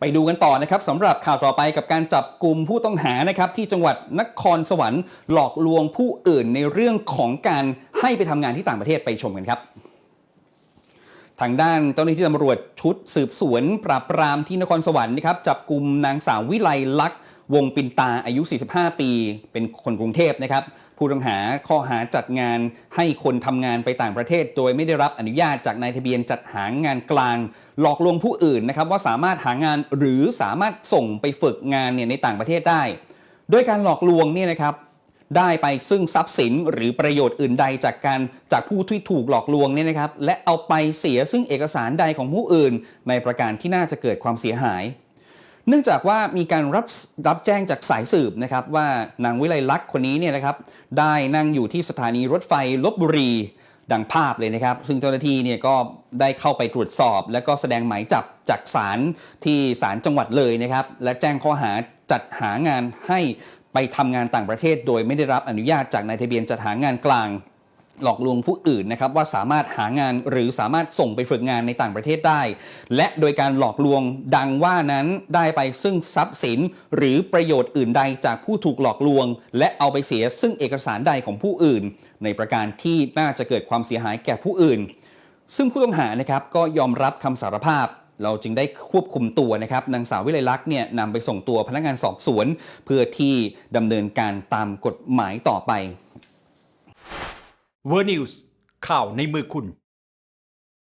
ไปดูกันต่อนะครับสำหรับข่าวต่อไปกับการจับกลุ่มผู้ต้องหานะครับที่จังหวัดนครสวรรค์หลอกลวงผู้อื่นในเรื่องของการให้ไปทำงานที่ต่างประเทศไปชมกันครับ ทางด้านเจ้าหน้าที่ตำรวจชุดสืบสวนปราบปรามที่นครสวรรค์นะครับจับกลุ่มนางสาววิไลลักษณ์ วงปินตาอายุ 45 ปี เป็นคนกรุงเทพนะครับ ผู้ต้องหาข้อหาจัดงานให้คนทำงานไปต่างประเทศ โดยไม่ได้รับอนุญาตจากนายทะเบียนจัดหางานกลาง หลอกลวงผู้อื่นนะครับว่าสามารถหางานหรือสามารถส่งไปฝึกงานเนี่ยในต่างประเทศได้ โดยการหลอกลวงเนี่ยนะครับได้ไปซึ่งทรัพย์สินหรือประโยชน์อื่นใดจากการจากผู้ที่ถูกหลอกลวงเนี่ยนะครับ และเอาไปเสียซึ่งเอกสารใดของผู้อื่น ในประการที่น่าจะเกิดความเสียหาย เนื่องจากว่ามีการรับรับแจ้งจากสายสืบนะครับว่านางวิไลลักษณ์คนนี้เนี่ยนะครับได้นั่งอยู่ที่สถานีรถไฟลบบุรีดังภาพเลยนะครับ ซึ่งเจ้าหน้าที่เนี่ยก็ได้เข้าไปตรวจสอบ และก็แสดงหมายจับจากศาลที่ศาลจังหวัดเลยนะครับ และแจ้งข้อหาจัดหางานให้ไปทำงานต่างประเทศ โดยไม่ได้รับอนุญาตจากนายทะเบียนจัดหางานกลาง หลอกลวงผู้อื่นนะครับว่าสามารถหางานหรือสามารถส่งไปฝึกงานในต่างประเทศได้ และโดยการหลอกลวงดังว่านั้นได้ไปซึ่งทรัพย์สิน หรือประโยชน์อื่นใดจากผู้ถูกหลอกลวง และเอาไปเสียซึ่งเอกสารใดของผู้อื่น ในประการที่น่าจะเกิดความเสียหายแก่ผู้อื่น ซึ่งผู้ต้องหานะครับก็ยอมรับคำสารภาพเราจึงได้ควบคุมตัวนะครับนางสาววิไลลักษณ์เนี่ยนำไปส่งตัวพนักงานสอบสวน เพื่อที่ดำเนินการตามกฎหมายต่อไป เวอร์นิวส์ข่าวในมือคุณ